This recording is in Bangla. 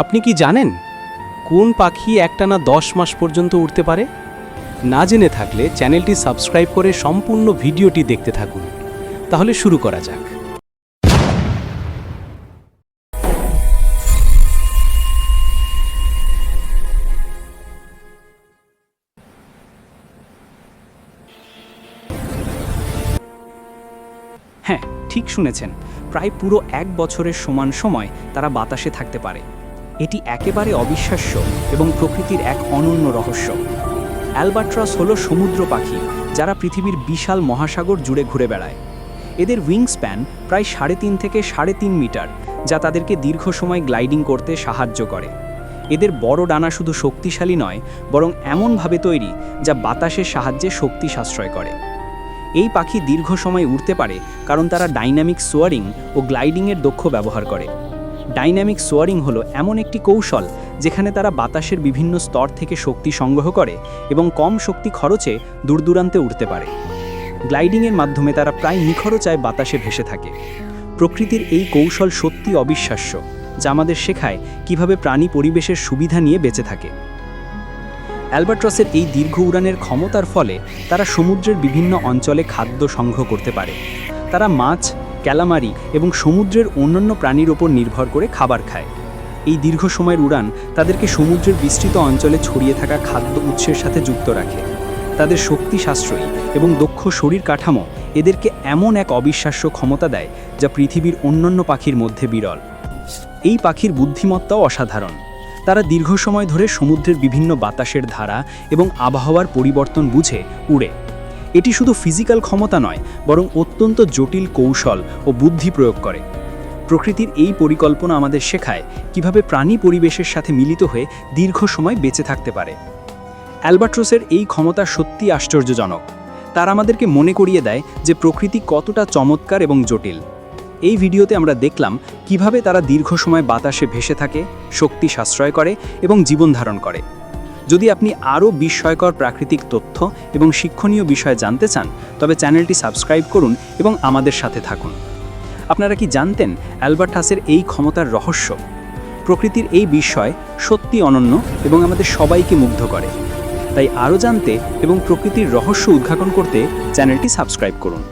আপনি কি জানেন কোন পাখি একটানা দশ মাস পর্যন্ত উড়তে পারে? না জেনে থাকলে চ্যানেলটি সাবস্ক্রাইব করে সম্পূর্ণ ভিডিওটি দেখতে থাকুন। তাহলে শুরু করা যাক। হ্যাঁ ঠিক শুনেছেন। প্রায় পুরো এক বছরের সমান সময় তারা বাতাসে থাকতে পারে। এটি একেবারে অবিশ্বাস্য এবং প্রকৃতির এক অনন্য রহস্য। অ্যালবাট্রাস হল সমুদ্র পাখি যারা পৃথিবীর বিশাল মহাসাগর জুড়ে ঘুরে বেড়ায়। এদের উইং স্প্যান প্রায় সাড়ে তিন থেকে সাড়ে তিন মিটার, যা তাদেরকে দীর্ঘ সময় গ্লাইডিং করতে সাহায্য করে। এদের বড় ডানা শুধু শক্তিশালী নয়, বরং এমনভাবে তৈরি যা বাতাসের সাহায্যে শক্তি সাশ্রয় করে। এই পাখি দীর্ঘ সময় উড়তে পারে কারণ তারা ডাইনামিক সোয়ারিং ও গ্লাইডিংয়ের দক্ষ ব্যবহার করে। ডাইনামিক সোয়ারিং হলো এমন একটি কৌশল যেখানে তারা বাতাসের বিভিন্ন স্তর থেকে শক্তি সংগ্রহ করে এবং কম শক্তি খরচে দূরদূরান্তে উঠতে পারে। গ্লাইডিংয়ের মাধ্যমে তারা প্রায় নিখরচায় বাতাসে ভেসে থাকে। প্রকৃতির এই কৌশল সত্যি অবিশ্বাস্য, যা আমাদের শেখায় কীভাবে প্রাণী পরিবেশের সুবিধা নিয়ে বেঁচে থাকে। অ্যালবাট্রসের এই দীর্ঘ উড়ানের ক্ষমতার ফলে তারা সমুদ্রের বিভিন্ন অঞ্চলে খাদ্য সংগ্রহ করতে পারে। তারা মাছ ক্যালামারি এবং সমুদ্রের অন্যান্য প্রাণীর ওপর নির্ভর করে খাবার খায়। এই দীর্ঘ সময়ের উড়ান তাদেরকে সমুদ্রের বিস্তৃত অঞ্চলে ছড়িয়ে থাকা খাদ্য উৎসের সাথে যুক্ত রাখে। তাদের শক্তি সাশ্রয়ী এবং দক্ষ শরীর কাঠামো এদেরকে এমন এক অবিশ্বাস্য ক্ষমতা দেয় যা পৃথিবীর অন্যান্য পাখির মধ্যে বিরল। এই পাখির বুদ্ধিমত্তাও অসাধারণ। তারা দীর্ঘ সময় ধরে সমুদ্রের বিভিন্ন বাতাসের ধারা এবং আবহাওয়ার পরিবর্তন বুঝে উড়ে। এটি শুধু ফিজিক্যাল ক্ষমতা নয়, বরং অত্যন্ত জটিল কৌশল ও বুদ্ধি প্রয়োগ করে। প্রকৃতির এই পরিকল্পনা আমাদের শেখায় কীভাবে প্রাণী পরিবেশের সাথে মিলিত হয়ে দীর্ঘ সময় বেঁচে থাকতে পারে। অ্যালবাট্রোসের এই ক্ষমতা সত্যি আশ্চর্যজনক। তার আমাদেরকে মনে করিয়ে দেয় যে প্রকৃতি কতটা চমৎকার এবং জটিল। এই ভিডিওতে আমরা দেখলাম কীভাবে তারা দীর্ঘ সময় বাতাসে ভেসে থাকে, শক্তি সাশ্রয় করে এবং জীবন ধারণ করে। যদি আপনি আরও বিস্ময়কর প্রাকৃতিক তথ্য এবং শিক্ষণীয় বিষয় জানতে চান, তবে চ্যানেলটি সাবস্ক্রাইব করুন এবং আমাদের সাথে থাকুন। আপনারা কি জানতেন অ্যালবার্টাসের এই ক্ষমতার রহস্য? প্রকৃতির এই বিষয় সত্যি অনন্য এবং আমাদের সবাইকে মুগ্ধ করে। তাই আরও জানতে এবং প্রকৃতির রহস্য উদ্ঘাটন করতে চ্যানেলটি সাবস্ক্রাইব করুন।